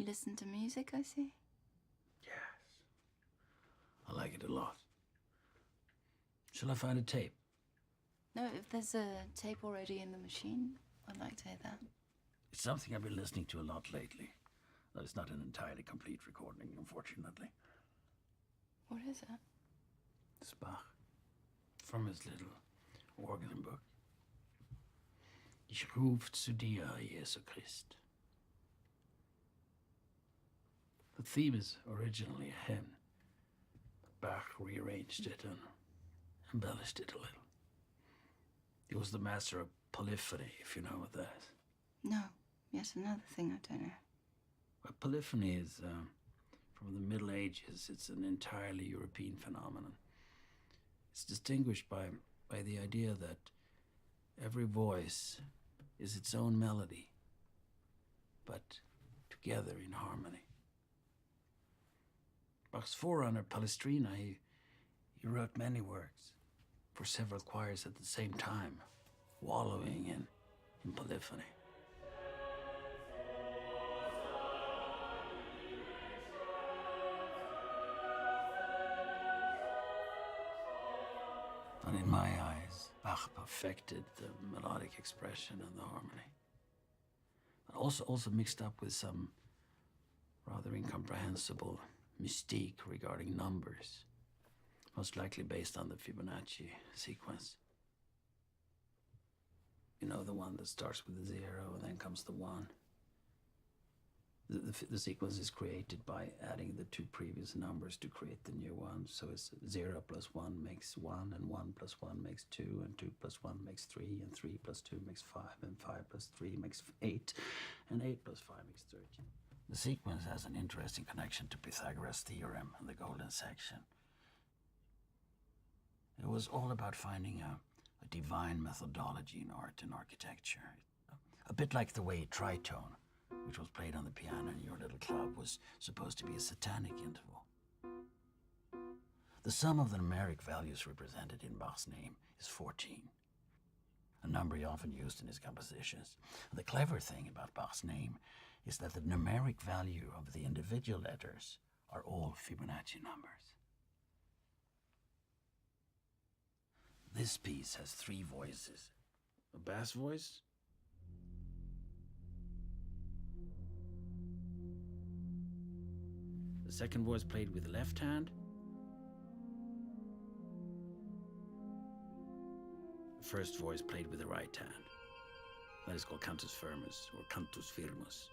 You listen to music, I see. Yes. I like it a lot. Shall I find a tape? No, if there's a tape already in the machine, I'd like to hear that. It's something I've been listening to a lot lately. Though it's not an entirely complete recording, unfortunately. What is it? It's Bach. From his little organ book. Ich ruf zu dir, Jesu Christ. The theme is originally a hymn. Bach rearranged it and embellished it a little. He was the master of polyphony, if you know what that is. No. Yet another thing I don't know. Well, polyphony is um, from the Middle Ages. It's an entirely European phenomenon. It's distinguished by, by the idea that every voice is its own melody, but together in harmony. Bach's forerunner, Palestrina, he, he wrote many works for several choirs at the same time, wallowing in, in polyphony. But in my eyes, Bach perfected the melodic expression and the harmony. But also, also mixed up with some rather incomprehensible mystique regarding numbers, most likely based on the Fibonacci sequence. You know, the one that starts with zero and then comes the one. The, the, the, sequence is created by adding the two previous numbers to create the new one. So it's 0 plus 1 makes 1, and 1 plus 1 makes 2, and 2 plus 1 makes 3, and 3 plus 2 makes 5, and 5 plus 3 makes 8, and 8 plus 5 makes 13. The sequence has an interesting connection to Pythagoras' theorem and the golden section. It was all about finding a, a divine methodology in art and architecture, a bit like the way tritone which was played on the piano in your little club, was supposed to be a satanic interval. The sum of the numeric values represented in Bach's name is 14, a number he often used in his compositions. The clever thing about Bach's name is that the numeric value of the individual letters are all Fibonacci numbers. This piece has three voices a bass voice, The second voice played with the left hand. The first voice played with the right hand. That is called cantus firmus or cantus firmus.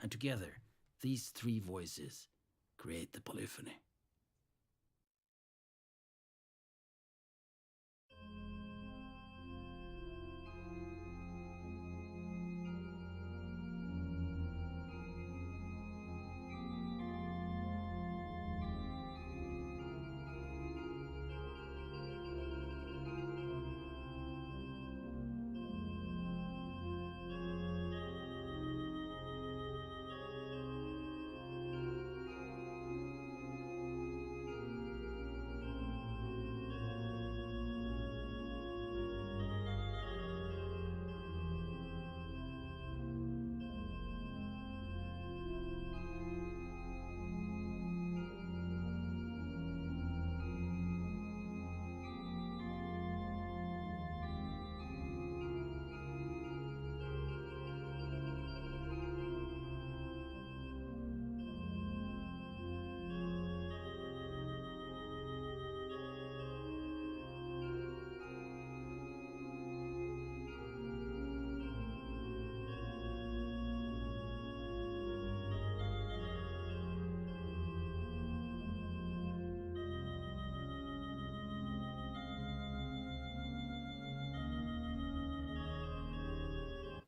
And together, these three voices create the polyphony.